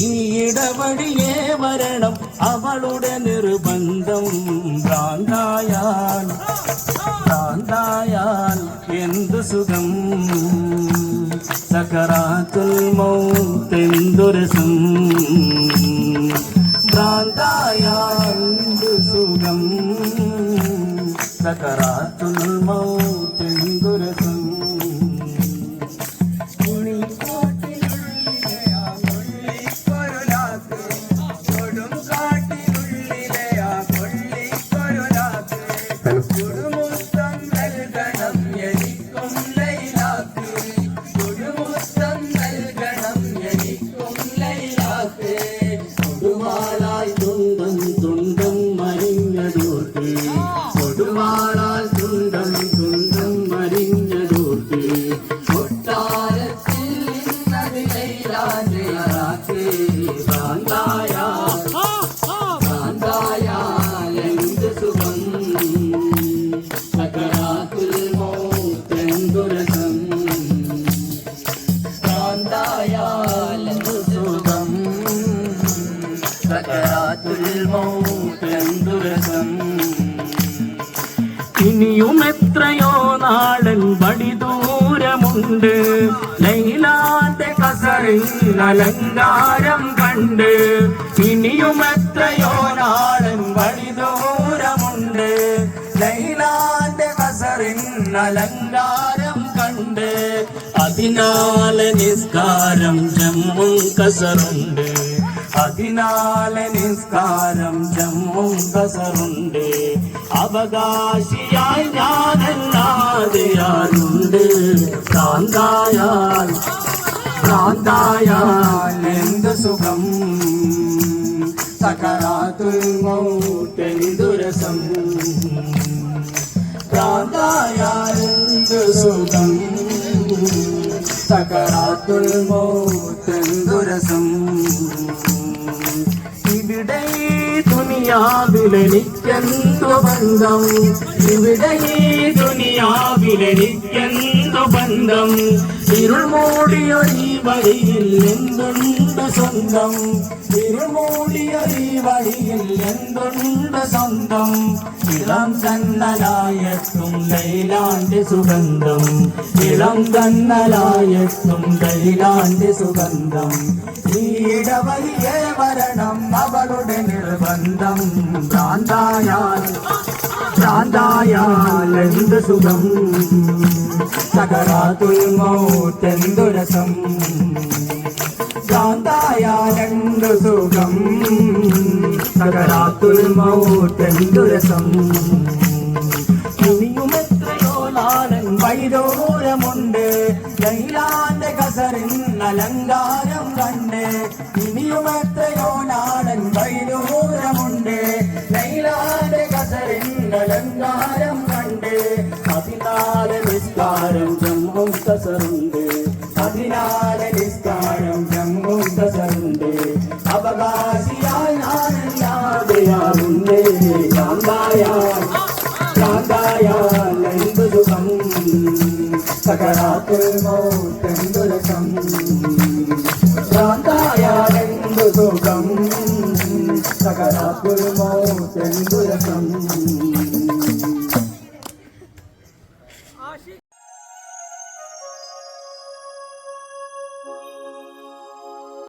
ഈയിടവഴിയേ വരണം അവളുടെ നിർബന്ധം. ഭ്രാന്തായാൽ ഭ്രാന്തായാൽ എന്തു സുഖം? സകറാത്തുൽ മൗത്തെന്തുരസം ഭ്രാന്തായാൽ എന്തു സുഖം? സകറാത്തുൽ മൗത്തെന്തുരസം Thank you. ഇനിയും എത്രയോ നാടൻ വടി ദൂരമുണ്ട്. ലൈലാന്റെ കസറിൽ അലങ്കാരം കണ്ട്. ഇനിയും എത്രയോ നാളൻ വടി ദൂരമുണ്ട്. ലൈലാന്റെ കസറിൽ അലങ്കാരം കണ്ട്. അതിനാല നിസ്കാരം ജമ്മും കസറുണ്ട്. അതിനാലെ നിസ്കാരം ജമ്മും കസറുണ്ട് അവകാശിയായി ഞാനല്ലാതെ കാന്തായാൽ കാന്തായാൽ എന്ത് സുഖം? സകരാത്തുൽ മൗത്തെന്തുരസം ഭ്രാന്തായാൽ എന്ത് സുഖം? സകരാത്തുൽ മൗത്തെന്തുരസം ദുനിയാവിലെനിക്കെന്തു ബന്ധം ഇവിടെ ഈ ദുനിയാവിലെനിക്കെന്തു ബന്ധം ഇരുൾ മൂടിയൊരീ വഴിയിൽ എന്തുണ്ട് സ്വന്തം? ഇരുൾ മൂടിയൊരീ വഴിയിൽ എന്തുണ്ട് സ്വന്തം? ഇളം കണ്ണലായെത്തും ലൈലാന്റെ സുഗന്ധം. ഇളം കണ്ണലായെത്തും ലൈലാന്റെ സുഗന്ധം. ഈടവഴിയെ വരണം അവളുടെ നിർബന്ധം. ഭ്രാന്തായാൽ ഭ്രാന്തായാൽ എന്ത് സുഖം? സകരാതുൽ മൗത്തെന്തുരസം ഭ്രാന്തായാൽ എന്ത് സുഖം? സകരാത്തുൽ മൗത്തെന്തുരസം ഇനിയും എത്രയോ നാളൻ വൈദൂരമുണ്ട്. ലൈലാന്റെ കസറിൻ അലങ്കാരം കണ്ട് ഇനിയും എത്രയോ നാളൻ വൈദൂരമുണ്ട്. ലൈലാന്റെ കസറിൻ അലങ്കാരം കണ്ട്. അതിനാലെ നിസ്കാരം ജമ്മും കസറുണ്ട്. അതിനാലെ നിസ്കാരം ജമ്മും കസറുണ്ട്. അവകാശിയായി ഞാനല്ലാതെ ആരുണ്ട്. ശാന്തായാൽ ശാന്തായാൽ എന്ത് സുഖം? സകരാത്തുൽ മൗത്തെന്തുരസം ശാന്തായാൽ എന്ത് സുഖം സകരാത്തുൽ മൗത്തെന്തുരസം